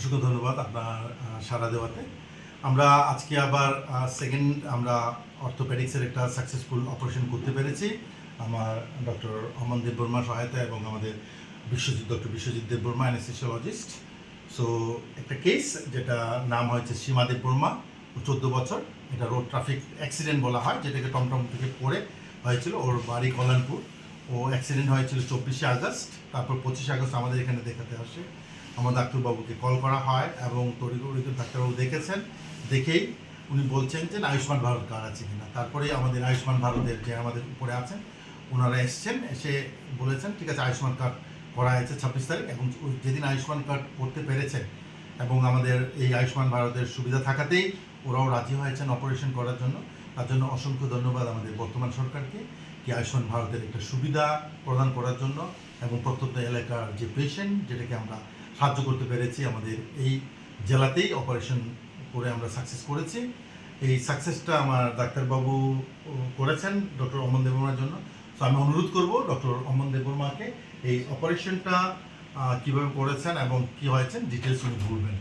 অসংখ্য ধন্যবাদ আপনার সাড়া দেওয়াতে। আমরা আজকে আবার সেকেন্ড আমরা অর্থোপেডিক্সের একটা সাকসেসফুল অপারেশন করতে পেরেছি। আমার ডক্টর অমন দেববর্মা সহায়তা এবং আমাদের Biswajit doctor Biswajit Debbarma anaesthesiologist so একটা কেস যেটা নাম হয়েছে সীমা দেববর্মা চোদ্দ বছর। এটা রোড ট্রাফিক অ্যাক্সিডেন্ট বলা হয়, যেটাকে টমটম থেকে পড়ে হয়েছিল। ওর বাড়ি কল্যাণপুর। ও অ্যাক্সিডেন্ট হয়েছিল চব্বিশে আগস্ট, তারপর পঁচিশে আগস্ট আমাদের এখানে দেখাতে আসে। আমার ডাক্তারবাবুকে কল করা হয় এবং তরিগরিত ডাক্তারবাবু দেখেছেন, দেখেই উনি বলছেন যে আয়ুষ্মান ভারত কার্ড আছে কিনা? তারপরে আমাদের আয়ুষ্মান ভারতের যে আমাদের উপরে আছেন, ওনারা এসছেন, এসে বলেছেন, ঠিক আছে, আয়ুষ্মান কার্ড করা হয়েছে ছাব্বিশ তারিখ এবং যেদিন আয়ুষ্মান কার্ড করতে পেরেছেন এবং আমাদের এই আয়ুষ্মান ভারতের সুবিধা থাকাতেই ওরাও রাজি হয়েছেন অপারেশন করার জন্য, তার জন্য অসংখ্য ধন্যবাদ আমাদের বর্তমান সরকারকে, কি আয়ুষ্মান ভারতের একটা সুবিধা প্রদান করার জন্য এবং প্রত্যন্ত এলাকার যে পেশেন্ট যেটাকে আমরা সাহায্য করতে পেরেছি আমাদের এই জেলাতেই অপারেশন করে আমরা সাকসেস করেছি। এই সাকসেসটা আমার ডাক্তারবাবু করেছেন ডক্টর অমন দেববর্মার জন্য। তো আমি অনুরোধ করব ডক্টর অমন দেববর্মাকে এই অপারেশনটা কীভাবে করেছেন এবং কী হয়েছেন ডিটেলস উনি বলবেন।